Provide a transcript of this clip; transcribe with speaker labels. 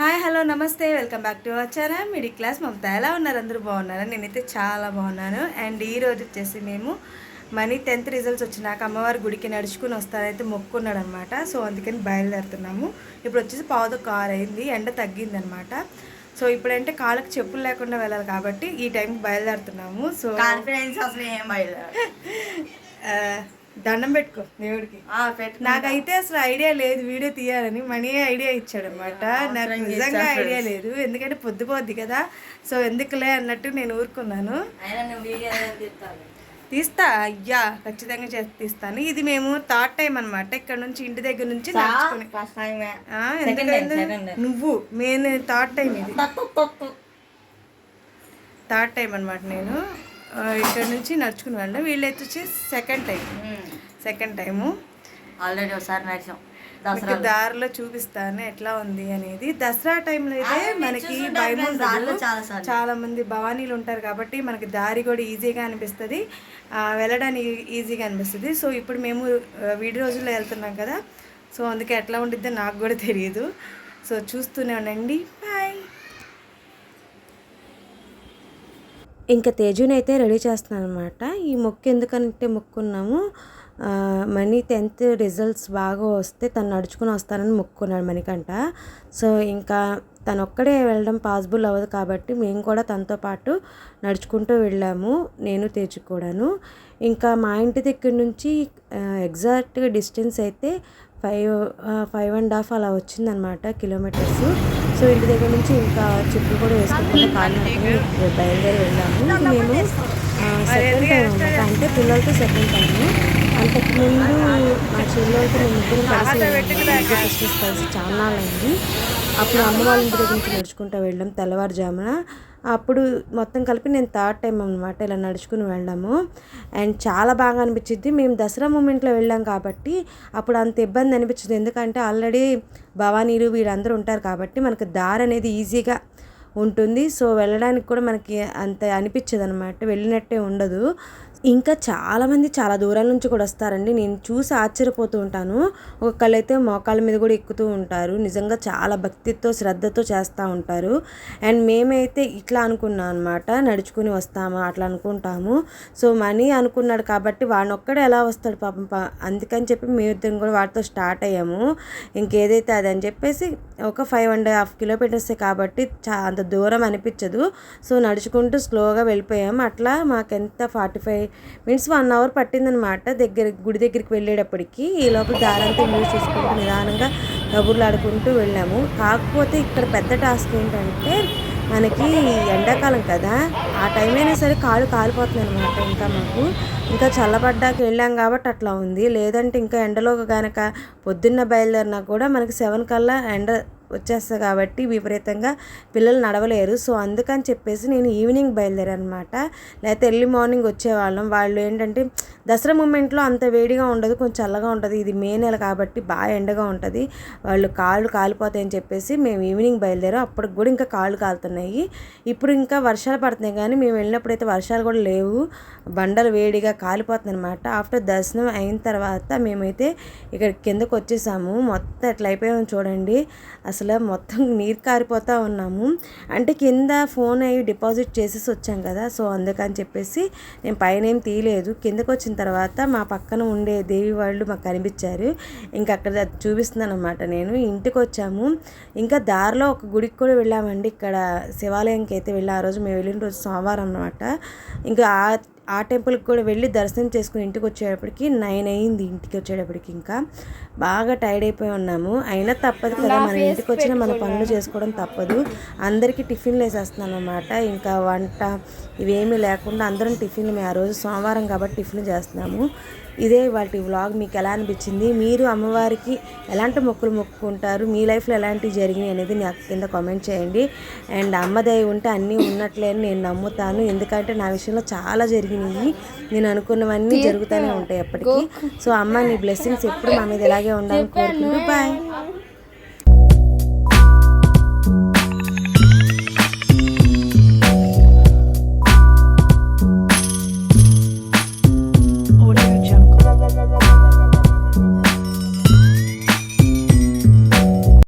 Speaker 1: Hi hello నమస్తే. Welcome back to our channel. Middle class Mamata. ఎలా ఉన్నారు? అందరూ బాగున్నారా? నేనైతే చాలా బాగున్నాను. అండ్ ఈ రోజు వచ్చేసి మేము మనీ టెన్త్ రిజల్ట్స్ వచ్చినాక అమ్మవారి గుడికి నడుచుకుని వస్తానైతే మొక్కున్నాడు అనమాట సో అందుకని బయలుదేరుతున్నాము. ఇప్పుడు వచ్చేసి పావుతో కార్ అయింది. ఎండ తగ్గిందనమాట. సో ఇప్పుడంటే కాళ్ళకి చెప్పులు లేకుండా వెళ్ళాలి కాబట్టి ఈ టైంకి బయలుదేరుతున్నాము. సో
Speaker 2: కాన్ఫిడెన్స్ అసలు ఏం బయలుదేరు
Speaker 1: దండం పెట్టుకో దేవుడికి. నాకైతే అసలు ఐడియా లేదు వీడియో తీయాలని. మనీ ఐడియా ఇచ్చాడు అనమాట నాకు నిజంగా ఐడియా లేదు. ఎందుకంటే పొద్దుపోద్ది కదా. సో ఎందుకులే అన్నట్టు నేను ఊరుకున్నాను. తీస్తా. అయ్యా ఖచ్చితంగా చేసి తీస్తాను. ఇది మేము థర్డ్ టైం అనమాట ఇక్కడ నుంచి ఇంటి దగ్గర నుంచి? నువ్వు. నేను థర్డ్ టైం ఇది. థర్డ్ టైం అనమాట నేను. ఇక్కడ నుంచి నడుచుకుని వెళ్ళడం. వీళ్ళైతే వచ్చి second time second time
Speaker 2: already ఒకసారి నడిచాం. దసరా
Speaker 1: దారిలో చూపిస్తాను ఎట్లా ఉంది అనేది. దసరా టైంలో అయితే మనకి భయం. చాలా మంది భవానీలు ఉంటారు కాబట్టి మనకి దారి కూడా ఈజీగా అనిపిస్తుంది. వెళ్ళడానికి ఈజీగా అనిపిస్తుంది. సో ఇప్పుడు మేము విడి రోజుల్లో వెళ్తున్నాం కదా. సో అందుకే ఎట్లా ఉండిద్దో నాకు కూడా తెలియదు సో చూస్తూనే ఉండండి బాయ్ ఇంకా తేజుని అయితే రెడీ చేస్తున్నాను అనమాట ఈ మొక్కు ఎందుకంటే మొక్కున్నాము? మనీ టెన్త్ రిజల్ట్స్ బాగా వస్తే తను నడుచుకుని వస్తానని మొక్కున్నాడు మణికంట సో ఇంకా తను ఒక్కడే వెళ్ళడం పాసిబుల్ అవ్వదు కాబట్టి మేము కూడా తనతో పాటు నడుచుకుంటూ వెళ్ళాము నేను తేజు కూడాను. ఇంకా మా ఇంటి దగ్గర నుంచి ఎగ్జాక్ట్గా డిస్టెన్స్ అయితే ఫైవ్ ఫైవ్ అండ్ హాఫ్ అలా వచ్చిందనమాట కిలోమీటర్స్. సో ఇంటి దగ్గర నుంచి ఇంకా చెప్పులు కూడా వేసుకుంటే కాలినట్టుగా బయలుదేరి వెళ్ళాము. మేము సెకండ్ టైం అనమాట అంటే పిల్లలతో సెకండ్ టైం. అంతకుముందు మా చెల్లెలతో మేము ముగ్గురం కలిసి క్రిస్మస్ కలిసి చాలా అయింది అప్పుడు అమ్మ వాళ్ళ ఇంటి దగ్గర నుంచి నడుచుకుంటూ వెళ్ళాం తెల్లవారుజామున. అప్పుడు మొత్తం కలిపి నేను థర్డ్ టైం అనమాట ఇలా నడుచుకుని వెళ్ళాము అండ్ చాలా బాగా అనిపించింది మేము దసరా మూమెంట్లో వెళ్ళాం కాబట్టి అప్పుడు అంత ఇబ్బంది అనిపించింది. ఎందుకంటే ఆల్రెడీ భవానీలు వీళ్ళందరూ ఉంటారు కాబట్టి మనకు దారి అనేది ఈజీగా ఉంటుంది. సో వెళ్ళడానికి కూడా మనకి అంత అనిపించదు అనమాట వెళ్ళినట్టే ఉండదు. ఇంకా చాలామంది చాలా దూరాల నుంచి కూడా వస్తారండి. నేను చూసి ఆశ్చర్యపోతూ ఉంటాను. ఒకళ్ళైతే మోకాళ్ళ మీద కూడా ఎక్కుతూ ఉంటారు. నిజంగా చాలా భక్తితో శ్రద్ధతో చేస్తూ ఉంటారు. అండ్ మేమైతే ఇట్లా అనుకున్నాం అనమాట నడుచుకుని వస్తాము? అట్లా అనుకుంటాము. సో మనీ అనుకున్నాడు కాబట్టి వాడినొక్కడే ఎలా వస్తాడు పాపం పా అందుకని చెప్పి మేమిద్దరం కూడా వాడితో స్టార్ట్ అయ్యాము. ఇంకేదైతే అది అని చెప్పేసి ఒక ఫైవ్ అండ్ హాఫ్ కిలోమీటర్సే కాబట్టి చా అంత దూరం అనిపించదు. సో నడుచుకుంటూ స్లోగా వెళ్ళిపోయాము అట్లా మాకెంత forty five minutes one hour పట్టిందనమాట దగ్గర గుడి దగ్గరికి వెళ్ళేటప్పటికి. ఈ లోపల దారంతా యూజ్ చేసుకుంటూ నిదానంగా కబుర్లాడుకుంటూ వెళ్ళాము. కాకపోతే ఇక్కడ పెద్ద టాస్క్ ఏంటంటే మనకి ఎండాకాలం కదా. ఆ టైం అయినా సరే కాళ్ళు కాలిపోతుంది అనమాట ఇంకా మాకు. ఇంకా చల్లబడ్డాక వెళ్ళాం కాబట్టి అట్లా ఉంది. లేదంటే ఇంకా ఎండలో కనుక పొద్దున్న బయలుదేరినా కూడా మనకి సెవెన్ కల్లా ఎండ వచ్చేస్తుంది కాబట్టి విపరీతంగా పిల్లలు నడవలేరు. సో అందుకని చెప్పేసి నేను ఈవినింగ్ బయలుదేరాను అనమాట లేకపోతే ఎర్లీ మార్నింగ్ వచ్చేవాళ్ళం. వాళ్ళు ఏంటంటే దసరా మూమెంట్లో అంత వేడిగా ఉండదు కొంచెం చల్లగా ఉంటుంది. ఇది మే నెల కాబట్టి బాగా ఎండగా ఉంటుంది. వాళ్ళు కాళ్ళు కాలిపోతాయని చెప్పేసి మేము ఈవినింగ్ బయలుదేరాం. అప్పటికి కూడా ఇంకా కాళ్ళు కాలుతున్నాయి. ఇప్పుడు ఇంకా వర్షాలు పడుతున్నాయి కానీ మేము వెళ్ళినప్పుడు అయితే వర్షాలు కూడా లేవు. బండలు వేడిగా కాలిపోతుంది అనమాట ఆఫ్టర్ దర్శనం అయిన తర్వాత మేమైతే ఇక్కడ కిందకు వచ్చేసాము. మొత్తం ఎట్లా అయిపోయామో చూడండి. అసలు అసలు మొత్తం నీరు కారిపోతూ ఉన్నాము. అంటే కింద ఫోన్ అయ్యి డిపాజిట్ చేసేసి వచ్చాం కదా సో అందుకని చెప్పేసి నేను పైన ఏం తీయలేదు. కిందకు వచ్చిన తర్వాత మా పక్కన ఉండే దేవి వాళ్ళు మాకు కనిపించారు. ఇంకా అక్కడ అది చూపిస్తున్నాను అనమాట నేను ఇంటికి వచ్చాము. ఇంకా దారిలో ఒక గుడికి కూడా వెళ్ళామండి. ఇక్కడ శివాలయంకి అయితే వెళ్ళి ఆ రోజు మేము వెళ్ళిన రోజు సోమవారం అనమాట ఇంకా ఆ టెంపుల్కి కూడా వెళ్ళి దర్శనం చేసుకుని ఇంటికి వచ్చేటప్పటికి నైన్ అయింది ఇంటికి వచ్చేటప్పటికి ఇంకా. బాగా టైర్డ్ అయిపోయి ఉన్నాము. అయినా తప్పదు కదా మన ఇంటికి వచ్చిన మన పనులు చేసుకోవడం తప్పదు. అందరికీ టిఫిన్లు వేసేస్తున్నాను అనమాట ఇంకా వంట ఇవేమీ లేకుండా అందరం టిఫిన్లు మేము ఆ రోజు సోమవారం కాబట్టి టిఫిన్లు చేస్తున్నాము. ఇదే వాటి వ్లాగ్ మీకు ఎలా అనిపించింది? మీరు అమ్మవారికి ఎలాంటి మొక్కులు మొక్కుకుంటారు? మీ లైఫ్లో ఎలాంటివి జరిగినాయి అనేది నాకు కింద కామెంట్ చేయండి. అండ్ అమ్మ దయ ఉంటే అన్నీ ఉన్నట్లే నేను నమ్ముతాను. ఎందుకంటే నా విషయంలో చాలా జరిగినాయి నేను అనుకున్నవన్నీ జరుగుతూనే ఉంటాయి ఎప్పటికీ సో అమ్మ నీ బ్లెస్సింగ్స్ ఎప్పుడు మా మీద ఇలాగే ఉండాలని కోరుకుంటూ. బాయ్